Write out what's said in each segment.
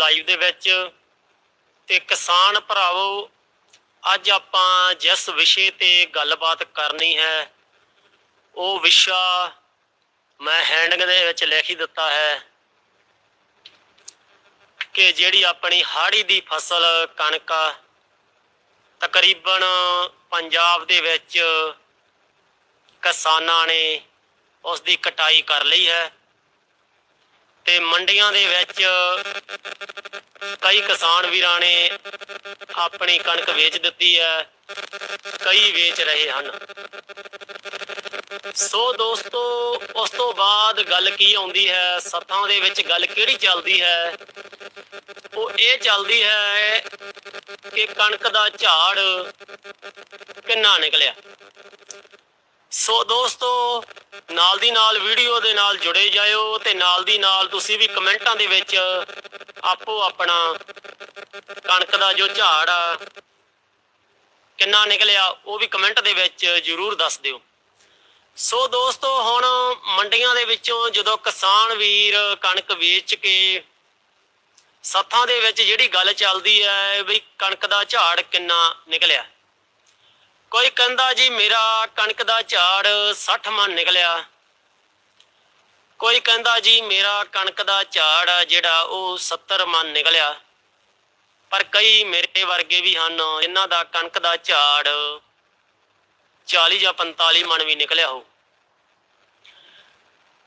Live ਦੇ ਵਿੱਚ ਤੇ ਕਿਸਾਨ ਭਰਾਵੋ, ਅੱਜ ਆਪਾਂ ਜਿਸ ਵਿਸ਼ੇ ਤੇ ਗੱਲਬਾਤ ਕਰਨੀ ਹੈ, ਉਹ ਵਿਸ਼ਾ ਮੈਂ ਹੈਂਡਿੰਗ ਦੇ ਵਿੱਚ ਲਿਖ ਹੀ ਦਿੱਤਾ ਹੈ ਕਿ ਜਿਹੜੀ ਆਪਣੀ ਹਾੜੀ ਦੀ ਫਸਲ ਕਣਕ ਤਕਰੀਬਨ ਪੰਜਾਬ ਦੇ ਵਿੱਚ ਕਿਸਾਨਾਂ ਨੇ ਉਸ ਦੀ ਕਟਾਈ ਕਰ ਲਈ ਹੈ। ਤੇ ਮੰਡੀਆਂ ਦੇ ਵਿੱਚ ਕਈ ਕਿਸਾਨ ਵੀਰਾਂ ਨੇ ਆਪਣੀ ਕਣਕ ਵੇਚ ਦਿੱਤੀ ਹੈ, ਕਈ ਵੇਚ ਰਹੇ ਹਨ। ਸੋ ਦੋਸਤੋ, ਉਸ ਤੋਂ ਬਾਅਦ ਗੱਲ ਕੀ ਆਉਂਦੀ ਹੈ ਸੱਥਾਂ ਦੇ ਵਿੱਚ ਗੱਲ ਕਿਹੜੀ ਚੱਲਦੀ ਹੈ? ਉਹ ਇਹ ਚੱਲਦੀ ਹੈ ਕਿ ਕਣਕ ਦਾ ਝਾੜ ਕਿੰਨਾ ਨਿਕਲਿਆ? ਸੋ ਦੋਸਤੋ, ਨਾਲ ਦੀ ਨਾਲ ਵੀਡੀਓ ਦੇ ਨਾਲ ਜੁੜੇ ਜਾਇਓ ਤੇ ਨਾਲ ਦੀ ਨਾਲ ਤੁਸੀਂ ਵੀ ਕਮੈਂਟਾਂ ਦੇ ਵਿੱਚ ਆਪੋ ਆਪਣਾ ਕਣਕ ਦਾ ਜੋ ਝਾੜ ਆ, ਕਿੰਨਾ ਨਿਕਲਿਆ, ਉਹ ਵੀ ਕਮੈਂਟ ਦੇ ਵਿੱਚ ਜਰੂਰ ਦੱਸ ਦਿਓ। ਸੋ ਦੋਸਤੋ, ਹੁਣ ਮੰਡੀਆਂ ਦੇ ਵਿੱਚੋਂ ਜਦੋਂ ਕਿਸਾਨ ਵੀਰ ਕਣਕ ਵੇਚ ਕੇ ਸੱਥਾਂ ਦੇ ਵਿੱਚ ਜਿਹੜੀ ਗੱਲ ਚੱਲਦੀ ਹੈ ਵੀ ਕਣਕ ਦਾ ਝਾੜ ਕਿੰਨਾ ਨਿਕਲਿਆ ਕੋਈ ਕਹਿੰਦਾ ਜੀ ਮੇਰਾ ਕਣਕ ਦਾ ਝਾੜ 60 ਮਣ ਨਿਕਲਿਆ। ਕੋਈ ਕਹਿੰਦਾ ਜੀ ਮੇਰਾ ਕਣਕ ਦਾ ਝਾੜ ਆ ਜਿਹੜਾ ਉਹ 70 ਮਣ ਨਿਕਲਿਆ। ਪਰ ਕਈ ਮੇਰੇ ਵਰਗੇ ਵੀ ਹਨ, ਇਹਨਾਂ ਦਾ ਕਣਕ ਦਾ ਝਾੜ 40 ਜਾਂ 45 ਮਣ ਵੀ ਨਿਕਲਿਆ ਹੋ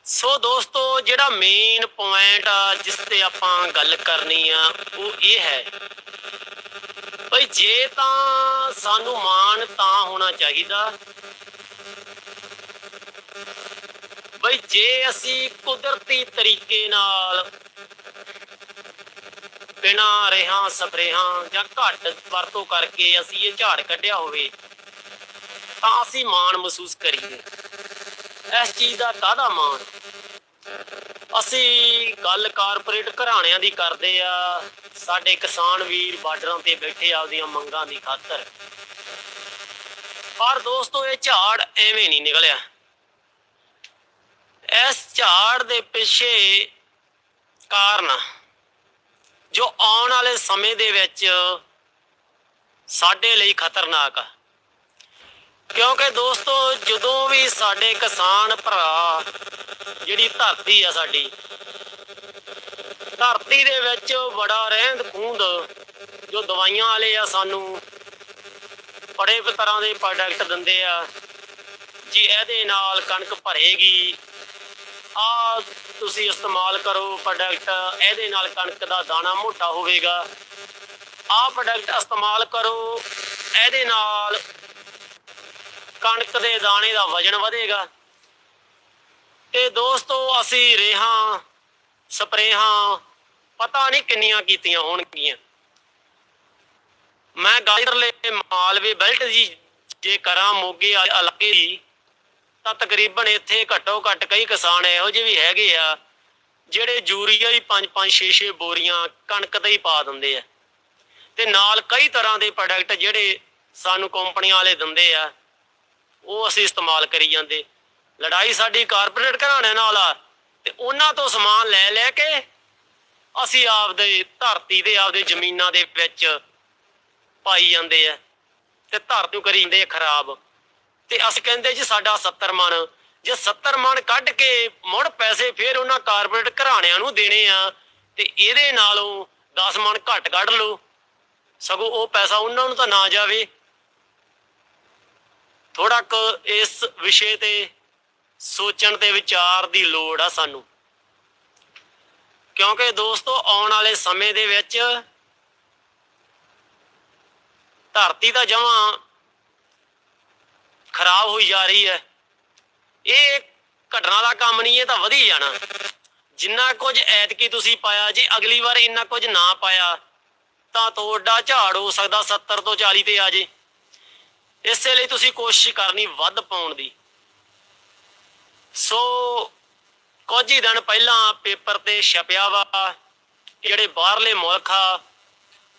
ਸੋ ਦੋਸਤੋ, ਜਿਹੜਾ ਮੇਨ ਪੁਆਇੰਟ ਆ, ਜਿਸ ਤੇ ਆਪਾਂ ਗੱਲ ਕਰਨੀ ਆ, ਉਹ ਇਹ ਹੈ ਜੇ ਤਾਂ ਸਾਨੂੰ ਮਾਣ ਤਾਂ ਹੋਣਾ ਚਾਹੀਦਾ। ਭਈ ਜੇ ਅਸੀਂ ਕੁਦਰਤੀ ਤਰੀਕੇ ਨਾਲ ਬਿਨਾਂ ਰੇਹਾਂ, ਸਪਰੇਹਾਂ ਜਾਂ ਘੱਟ ਵਰਤੋਂ ਕਰਕੇ ਅਸੀਂ ਇਹ ਝਾੜ ਕੱਢਿਆ ਹੋਵੇ, ਤਾਂ ਅਸੀਂ ਮਾਣ ਮਹਿਸੂਸ ਕਰੀਏ। ਇਸ ਚੀਜ਼ ਦਾ ਕਾਹਦਾ ਮਾਣ? ਅਸੀਂ ਗੱਲ ਕਾਰਪੋਰੇਟ ਘਰਾਣਿਆਂ ਦੀ ਕਰਦੇ ਆ। ਸਾਡੇ ਕਿਸਾਨ ਵੀਰ ਬਾਰਡਰਾਂ ਤੇ ਬੈਠੇ ਆਪਦੀਆਂ ਮੰਗਾਂ ਦੀ ਖਾਤਰ। ਪਰ ਦੋਸਤੋ, ਇਹ ਝਾੜ ਐਵੇਂ ਨਹੀਂ ਨਿਕਲਿਆ। ਇਸ ਝਾੜ ਦੇ ਪਿੱਛੇ ਕਾਰਨ ਜੋ ਆਉਣ ਵਾਲੇ ਸਮੇਂ ਦੇ ਵਿੱਚ ਸਾਡੇ ਲਈ ਖਤਰਨਾਕ ਆ। ਕਿਉਂਕਿ ਦੋਸਤੋ, ਜਦੋਂ ਵੀ ਸਾਡੇ ਕਿਸਾਨ ਭਰਾ, ਜਿਹੜੀ ਧਰਤੀ ਆ ਸਾਡੀ, ਧਰਤੀ ਦੇ ਵਿੱਚ ਬੜਾ ਰਹਿੰਦ ਖੂੰਦ ਜੋ ਦਵਾਈਆਂ ਵਾਲੇ ਆ ਸਾਨੂੰ, ਬੜੇ ਤਰ੍ਹਾਂ ਦੇ ਪ੍ਰੋਡਕਟ ਦਿੰਦੇ ਆ, ਜੀ ਇਹਦੇ ਨਾਲ ਕਣਕ ਭਰੇਗੀ। ਆ ਤੁਸੀਂ ਇਸਤੇਮਾਲ ਕਰੋ ਪ੍ਰੋਡਕਟ ਇਹਦੇ ਨਾਲ ਕਣਕ ਦਾ ਦਾਣਾ ਮੋਟਾ ਹੋਵੇਗਾ। ਆ ਪ੍ਰੋਡਕਟ ਇਸਤੇਮਾਲ ਕਰੋ, ਇਹਦੇ ਨਾਲ ਕਣਕ ਦੇ ਦਾਣੇ ਦਾ ਵਜਨ ਵਧੇਗਾ। ਤੇ ਦੋਸਤੋ, ਅਸੀਂ ਰੇਹਾਂ, ਸਪਰੇਹਾਂ ਪਤਾ ਨਹੀਂ ਕਿੰਨੀਆਂ ਕੀਤੀਆਂ ਹੋਣਗੀਆਂ। ਮੈਂ ਗਾਇਰਲੇ ਮਾਲਵੇ ਬੈਲਟ ਦੀ ਜੇ ਕਰਾਂ ਮੋਗੇ ਵਾਲੇ ਇਲਾਕੇ ਦੀ, ਤਾਂ ਤਕਰੀਬਨ ਇੱਥੇ ਘੱਟੋ ਘੱਟ ਕਈ ਕਿਸਾਨ ਇਹੋ ਜਿਹੇ ਵੀ ਹੈਗੇ ਆ, ਜਿਹੜੇ ਯੂਰੀਆ ਹੀ 5-5 6-6 ਬੋਰੀਆਂ ਕਣਕ ਤੇ ਹੀ ਪਾ ਦਿੰਦੇ ਆ। ਤੇ ਨਾਲ ਕਈ ਤਰ੍ਹਾਂ ਦੇ ਪ੍ਰੋਡਕਟ ਜਿਹੜੇ ਸਾਨੂੰ ਕੰਪਨੀਆਂ ਵਾਲੇ ਦਿੰਦੇ ਆ। ਉਹ ਅਸੀਂ ਇਸਤੇਮਾਲ ਕਰੀ ਜਾਂਦੇ। ਲੜਾਈ ਸਾਡੀ ਕਾਰਪੋਰੇਟ ਘਰਾਣਿਆਂ ਨਾਲ ਆ, ਤੇ ਉਹਨਾਂ ਤੋਂ ਸਮਾਨ ਲੈ ਲੈ ਕੇ ਅਸੀਂ ਆਪਦੇ ਧਰਤੀ ਦੇ ਆਪਦੇ ਜ਼ਮੀਨਾਂ ਦੇ ਵਿੱਚ ਪਾਈ ਜਾਂਦੇ ਆ, ਤੇ ਧਰਤੀ ਨੂੰ ਕਰੀ ਜਾਂਦੇ ਆ ਖਰਾਬ। ਤੇ ਅਸੀਂ ਕਹਿੰਦੇ ਜੀ ਸਾਡਾ 70 ਮਣ, ਜੇ 70 ਮਣ ਕੱਢ ਕੇ ਮੁੜ ਪੈਸੇ ਫੇਰ ਉਹਨਾਂ ਕਾਰਪੋਰੇਟ ਘਰਾਣਿਆਂ ਨੂੰ ਦੇਣੇ ਆ, ਤੇ ਇਹਦੇ ਨਾਲੋਂ 10 ਮਣ ਘੱਟ ਕੱਢ ਲਓ। ਸਗੋਂ ਉਹ ਪੈਸਾ ਉਹਨਾਂ ਨੂੰ ਤਾਂ ਨਾ ਜਾਵੇ। ਥੋੜਾ ਕੁ ਇਸ ਵਿਸ਼ੇ ਤੇ ਸੋਚਣ ਤੇ ਵਿਚਾਰ ਦੀ ਲੋੜ ਆ ਸਾਨੂੰ। ਕਿਉਂਕਿ ਦੋਸਤੋ, ਆਉਣ ਵਾਲੇ ਸਮੇਂ ਦੇ ਵਿੱਚ ਧਰਤੀ ਦਾ ਜਮਾਂ ਖਰਾਬ ਹੋਈ ਜਾ ਰਹੀ ਹੈ। ਇਹ ਘਟਨਾ ਦਾ ਕੰਮ ਨਹੀਂ, ਇਹ ਤਾਂ ਵਧੀ ਜਾਣਾ। ਜਿੰਨਾ ਕੁਝ ਐਤਕੀ ਤੁਸੀਂ ਪਾਇਆ, ਜੇ ਅਗਲੀ ਵਾਰ ਇੰਨਾ ਕੁਝ ਨਾ ਪਾਇਆ, ਤਾਂ ਤੁਹਾਡਾ ਝਾੜ ਹੋ ਸਕਦਾ 70 ਤੋਂ 40 ਤੇ ਆ ਜੇ। ਇਸੇ ਲਈ ਤੁਸੀਂ ਕੋਸ਼ਿਸ਼ ਕਰਨੀ ਵੱਧ ਪਾਉਣ ਦੀ। ਸੋ ਕੁਝ ਹੀ ਦਿਨ ਪਹਿਲਾਂ ਪੇਪਰ ਤੇ ਛਪਿਆ ਵਾ ਜਿਹੜੇ ਬਾਹਰਲੇ ਮੁਲਕ ਆ,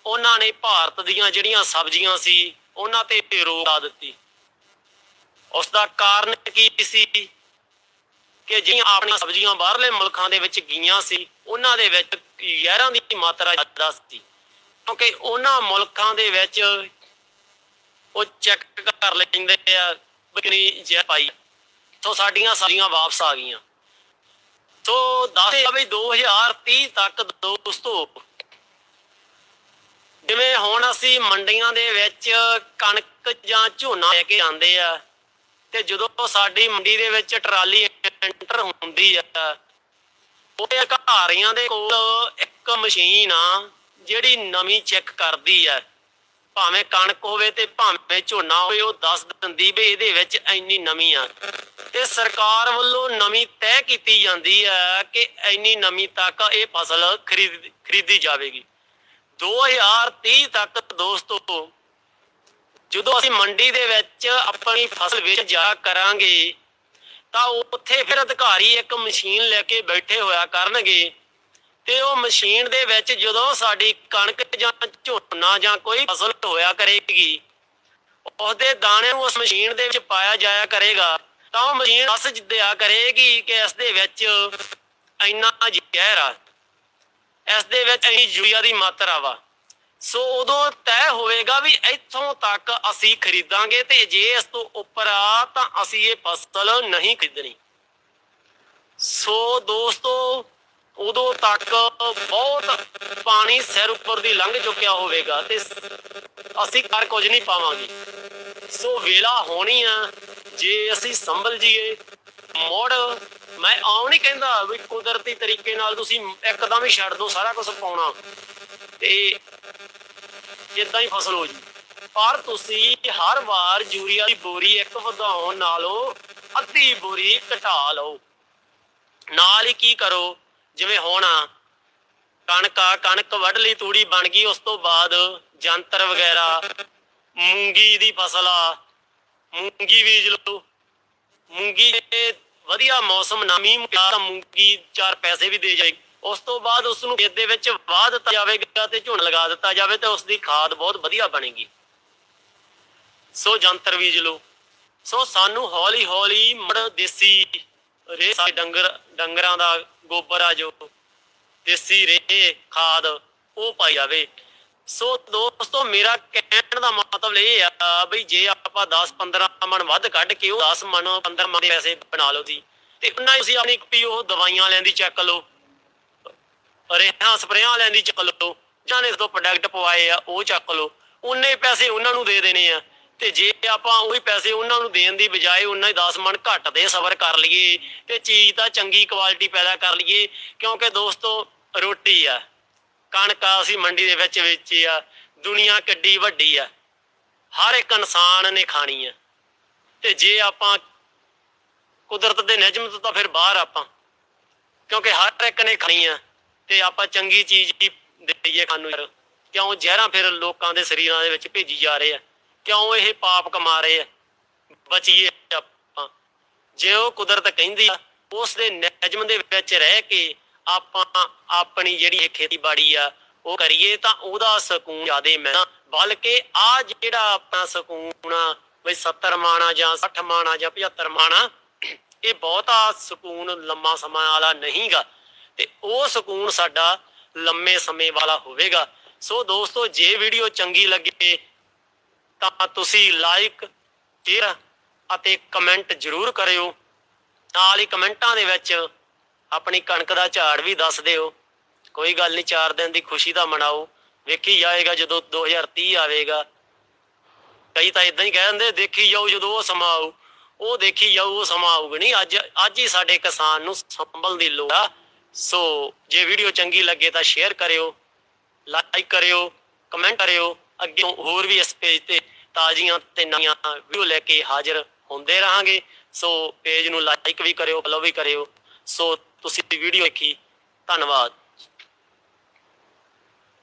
ਉਹਨਾਂ ਨੇ ਭਾਰਤ ਦੀਆਂ ਜਿਹੜੀਆਂ ਸਬਜ਼ੀਆਂ ਸੀ, ਉਹਨਾਂ ਤੇ ਰੋਕ ਲਾ ਦਿੱਤੀ। ਉਸ ਦਾ ਕਾਰਨ ਕੀ ਸੀ ਕਿ ਜਿਹੜੀਆਂ ਆਪਣੀਆਂ ਸਬਜ਼ੀਆਂ ਬਾਹਰਲੇ ਮੁਲਕਾਂ ਦੇ ਵਿੱਚ ਗਈਆਂ ਸੀ, ਉਹਨਾਂ ਦੇ ਵਿੱਚ ਜ਼ਹਿਰਾਂ ਦੀ ਮਾਤਰਾ ਜ਼ਿਆਦਾ ਸੀ। ਕਿਉਂਕਿ ਉਹਨਾਂ ਮੁਲਕਾਂ ਦੇ ਵਿੱਚ ਉਹ ਚੈੱਕ ਕਰ ਲੈਂਦੇ ਆ ਕਿੰਨੀ ਜ਼ਹਿਰ ਪਾਈ। ਤੋਂ ਸਾਡੀਆਂ ਸਾਰੀਆਂ ਵਾਪਸ ਆ ਗਈਆਂ। ਸੋ ਦੱਸੇ ਵੀ 2030 ਤੱਕ ਦੋਸਤੋ, ਜਿਵੇਂ ਹੁਣ ਅਸੀਂ ਮੰਡੀਆਂ ਦੇ ਵਿੱਚ ਕਣਕ ਜਾਂ ਝੋਨਾ ਲੈ ਕੇ ਜਾਂਦੇ ਆ, ਤੇ ਜਦੋਂ ਸਾਡੀ ਮੰਡੀ ਦੇ ਵਿੱਚ ਟਰਾਲੀ ਐਂਟਰ ਹੁੰਦੀ ਆ, ਉਹਦੇ ਅਧਿਕਾਰੀਆਂ ਦੇ ਕੋਲ ਇੱਕ ਮਸ਼ੀਨ ਆ, ਜਿਹੜੀ ਨਵੀਂ ਚੈੱਕ ਕਰਦੀ ਆ। ਭਾਵੇਂ ਕਣਕ ਹੋਵੇ ਤੇ ਭਾਵੇਂ ਝੋਨਾ ਹੋਵੇ, ਉਹ ਦੱਸ ਦਿੰਦੀ ਵੀ ਇਹਦੇ ਵਿੱਚ ਇੰਨੀ ਨਮੀ ਆ। ਤੇ ਸਰਕਾਰ ਵੱਲੋਂ ਨਵੀਂ ਤੈਅ ਕੀਤੀ ਜਾਂਦੀ ਆ ਕਿ ਇੰਨੀ ਨਮੀ ਤੱਕ ਇਹ ਫਸਲ ਖਰੀਦ, ਖਰੀਦੀ ਜਾਵੇਗੀ। 2030 ਤੱਕ ਦੋਸਤੋ, ਜਦੋਂ ਅਸੀਂ ਮੰਡੀ ਦੇ ਵਿੱਚ ਆਪਣੀ ਫਸਲ ਵੇਚ ਜਾ ਕਰਾਂਗੇ, ਤਾਂ ਉੱਥੇ ਫਿਰ ਅਧਿਕਾਰੀ ਇੱਕ ਮਸ਼ੀਨ ਲੈ ਕੇ ਬੈਠੇ ਹੋਇਆ ਕਰਨਗੇ। ਤੇ ਉਹ ਮਸ਼ੀਨ ਦੇ ਵਿੱਚ ਜਦੋਂ ਸਾਡੀ ਕਣਕ ਜਾਂ ਝੋਨਾ ਜਾਂ ਕੋਈ ਫਸਲ ਹੋਇਆ ਕਰੇਗੀ, ਉਹਦੇ ਦਾਣੇ ਉਸ ਮਸ਼ੀਨ ਦੇ ਵਿੱਚ ਪਾਇਆ ਜਾਇਆ ਕਰੇਗਾ, ਤਾਂ ਉਹ ਮਸ਼ੀਨ ਦੱਸ ਦਿਆ ਕਰੇਗੀ ਕਿ ਇਸ ਦੇ ਵਿੱਚ ਇੰਨਾ ਜ਼ਹਿਰ ਆ। ਇਸ ਦੇ ਵਿੱਚ ਇੰਨੀ ਯੂਰੀਆ ਦੀ ਮਾਤਰਾ ਵਾ। ਸੋ ਉਦੋਂ ਤੈਅ ਹੋਵੇਗਾ ਵੀ ਇੱਥੋਂ ਤੱਕ ਅਸੀਂ ਖਰੀਦਾਂਗੇ ਤੇ ਜੇ ਇਸ ਤੋਂ ਉੱਪਰ ਆ ਤਾਂ ਅਸੀਂ ਇਹ ਫਸਲ ਨਹੀਂ ਖਰੀਦਣੀ। ਸੋ ਦੋਸਤੋ ਉਦੋਂ ਤੱਕ ਬਹੁਤ ਪਾਣੀ ਸਿਰ ਉੱਪਰ ਦੀ ਲੰਘ ਚੁੱਕਿਆ ਹੋਵੇਗਾ ਤੇ ਅਸੀਂ ਕਰ ਕੁਝ ਨਹੀਂ ਪਾਵਾਂਗੇ। ਸੋ ਵੇਲਾ ਹੋਣੀ ਆ, ਜੇ ਅਸੀਂ ਸੰਭਲ ਜੀਏ ਮੋੜ ਮੈਂ ਆਉਂ ਨਹੀਂ ਕਹਿੰਦਾ ਵੀ ਕੁਦਰਤੀ ਤਰੀਕੇ ਨਾਲ ਤੁਸੀਂ ਇੱਕਦਮ ਹੀ ਛੱਡ ਦਿਓ, ਸਾਰਾ ਕੁਝ ਪਾਉਣਾ। ਤੇ ਇਦਾਂ ਹੀ ਫਸਲ ਹੋ ਜੀ। ਪਰ ਤੁਸੀਂ ਹਰ ਵਾਰ ਯੂਰੀਆ ਦੀ ਬੋਰੀ ਇੱਕ ਵਧਾਉਣ ਨਾਲੋਂ ਅੱਧੀ ਬੋਰੀ ਘਟਾ ਲਓ। ਨਾਲ ਹੀ ਕੀ ਕਰੋ ਜਿਵੇਂ ਹੁਣ। ਕਣਕ ਆ, ਕਣਕ ਵੱਢ ਲਈ, ਤੂੜੀ ਬਣ ਗਈ, ਉਸ ਤੋਂ ਬਾਅਦ ਜੰਤਰ ਵਗੈਰਾ, ਮੂੰਗੀ ਦੀ ਫਸਲ ਆ, ਮੂੰਗੀ ਬੀਜ ਲਓ। ਮੂੰਗੀ ਵਧੀਆ ਮੌਸਮ ਨਮੀ ਮੁਕਾ ਤਾਂ ਮੂੰਗੀ ਚਾਰ ਪੈਸੇ ਵੀ ਦੇ ਜਾਏਗੀ ਉਸ ਤੋਂ ਬਾਅਦ ਉਸ ਨੂੰ ਖੇਤ ਦੇ ਵਿੱਚ ਵਾਹ ਦਿੱਤਾ ਜਾਵੇਗਾ ਤੇ ਝੁੰਡ ਲਗਾ ਦਿੱਤਾ ਜਾਵੇ ਤੇ ਉਸ ਦੀ ਖਾਦ ਬਹੁਤ ਵਧੀਆ ਬਣੇਗੀ। ਸੋ ਜੰਤਰ ਬੀਜ ਲਓ। ਸੋ ਸਾਨੂੰ ਹੌਲੀ ਹੌਲੀ ਮੜ ਦੇਸੀ ਰੇ ਡੰਗਰ, ਡੰਗਰਾਂ ਦਾ ਗੋਬਰ ਆ ਜੋ ਦੇਸੀ ਰੇ ਖਾਦ, ਉਹ ਪਾਈ ਜਾਵੇ। ਸੋ ਦੋਸਤੋ, ਮੇਰਾ ਕਹਿਣ ਦਾ ਮਤਲਬ ਇਹ ਆ ਬਈ ਜੇ ਆਪਾਂ 10 15 ਮਣ ਵੱਧ ਕੱਢ ਕੇ ਉਹ 10 ਮਣ 15 ਮਣ ਦੇ ਪੈਸੇ ਬਣਾ ਲਓ ਜੀ, ਤੇ ਉਹਨਾਂ ਹੀ ਤੁਸੀਂ ਆਪਣੀ ਪੀਓ ਦਵਾਈਆਂ ਲੈਂਦੀ ਚੱਕ ਲਓ, ਰੇਹਾਂ, ਸਪਰੇਆਂ ਲੈਂਦੀ ਚੱਕ ਲਓ, ਜਾਂ ਨੇ ਤੋਂ ਪ੍ਰੋਡਕਟ ਪਵਾਏ ਆ, ਉਹ ਚੱਕ ਲਓ, ਉਨੇ ਪੈਸੇ ਉਹਨਾਂ ਨੂੰ ਦੇ ਦੇਣੇ ਆ। ਤੇ ਜੇ ਆਪਾਂ ਉਹੀ ਪੈਸੇ ਉਹਨਾਂ ਨੂੰ ਦੇਣ ਦੀ ਬਜਾਏ ਉਹਨਾਂ ਹੀ 10 ਮਣ ਘੱਟ ਦੇ ਸਬਰ ਕਰ ਲਈਏ ਤੇ ਚੀਜ਼ ਤਾਂ ਚੰਗੀ ਕੁਆਲਿਟੀ ਪੈਦਾ ਕਰ ਲਈਏ, ਕਿਉਂਕਿ ਦੋਸਤੋ ਰੋਟੀ ਆ, ਕਣਕ ਆ ਅਸੀਂ ਮੰਡੀ ਦੇ ਵਿੱਚ ਵੇਚੀ ਆ, ਦੁਨੀਆ ਕਿੱਡੀ ਵੱਡੀ ਆ, ਹਰ ਇੱਕ ਇਨਸਾਨ ਨੇ ਖਾਣੀ ਆ। ਤੇ ਜੇ ਆਪਾਂ ਕੁਦਰਤ ਦੇ ਨਿਯਮ ਤੋਂ ਤਾਂ ਫਿਰ ਬਾਹਰ ਆਪਾਂ, ਕਿਉਂਕਿ ਹਰ ਇੱਕ ਨੇ ਖਾਣੀ ਆ, ਤੇ ਆਪਾਂ ਚੰਗੀ ਚੀਜ਼ ਹੀ ਦੇਈਏ ਖਾਣ ਨੂੰ ਕਿਉਂ ਜ਼ਹਿਰਾਂ ਫਿਰ ਲੋਕਾਂ ਦੇ ਸਰੀਰਾਂ ਦੇ ਵਿੱਚ ਭੇਜੀ ਜਾ ਰਹੇ ਆ। ਕਿਉਂ ਇਹ ਪਾਪ ਕਮਾ ਰਹੇ ਆ? ਬਚੀਏ ਆਪਾਂ। ਜੇ ਉਹ ਕੁਦਰਤ ਕਹਿੰਦੀ ਆ, ਉਸ ਦੇ ਨਿਯਮ ਦੇ ਵਿੱਚ ਰਹਿ ਕੇ ਆਪਾਂ ਆਪਣੀ ਜਿਹੜੀ ਇਹ ਖੇਤੀਬਾੜੀ ਆ, ਉਹ ਕਰੀਏ ਤਾਂ ਉਹਦਾ ਸਕੂਨ ਜ਼ਿਆਦੇ ਮਿਲਦਾ ਬਲਕਿ ਆ ਜਿਹੜਾ ਆਪਣਾ ਸਕੂਨ ਆ ਵੀ 70 ਮਾਣਾ ਜਾਂ 60 ਮਾਣਾ ਜਾਂ 75 ਮਾਣਾ, ਇਹ ਬਹੁਤਾ ਸਕੂਨ ਲੰਮਾ ਸਮਾਂ ਵਾਲਾ ਨਹੀਂਗਾ। ਤੇ ਉਹ ਸਕੂਨ ਸਾਡਾ ਲੰਮੇ ਸਮੇਂ ਵਾਲਾ ਹੋਵੇਗਾ। ਸੋ ਦੋਸਤੋ, ਜੇ ਵੀਡੀਓ ਚੰਗੀ ਲੱਗੇ ਤਾਂ ਤੁਸੀਂ ਲਾਈਕ ਸ਼ੇਅਰ ਅਤੇ ਕਮੈਂਟ ਜ਼ਰੂਰ ਕਰਿਓ। ਨਾਲ ਹੀ ਕਮੈਂਟਾਂ ਦੇ ਵਿੱਚ ਆਪਣੀ ਕਣਕ ਦਾ ਝਾੜ ਵੀ ਦੱਸ ਦਿਓ। ਕੋਈ ਗੱਲ ਨਹੀਂ, ਚਾਰ ਦਿਨ ਦੀ ਖੁਸ਼ੀ ਦਾ ਮਨਾਓ। ਵੇਖੀ ਜਾਏਗਾ ਜਦੋਂ 2030 ਆਵੇਗਾ। ਕਈ ਤਾਂ ਇਦਾਂ ਹੀ ਕਹਿ ਦਿੰਦੇ ਦੇਖੀ ਜਾਓ ਜਦੋਂ ਉਹ ਸਮਾਂ ਆਊ। ਉਹ ਦੇਖੀ ਜਾਊ, ਉਹ ਸਮਾਂ ਆਊਗਾ। ਨਹੀਂ, ਅੱਜ ਅੱਜ ਹੀ ਸਾਡੇ ਕਿਸਾਨ ਨੂੰ ਸੰਭਲ ਦੀ ਲੋੜ ਆ। ਸੋ, ਜੇ ਵੀਡੀਓ ਚੰਗੀ ਲੱਗੇ ਤਾਂ ਸ਼ੇਅਰ ਕਰਿਓ ਲਾਈਕ ਕਰਿਓ ਕਮੈਂਟ ਕਰਿਓ। ਅੱਗੇ ਹੋਰ ਵੀ ਇਸ ਪੇਜ ਤੇ ਤਾਜ਼ੀਆਂ ਤੇ ਨਵੀਆਂ ਵੀਡੀਓ ਲੈ ਕੇ ਹਾਜ਼ਰ ਹੁੰਦੇ ਰਹਾਂਗੇ। ਸੋ ਪੇਜ ਨੂੰ ਲਾਈਕ ਵੀ ਕਰਿਓ ਫੋਲੋ ਵੀ ਕਰਿਓ। ਸੋ ਤੁਸੀਂ ਵੀਡੀਓ ਦੇਖੀ ਧੰਨਵਾਦ।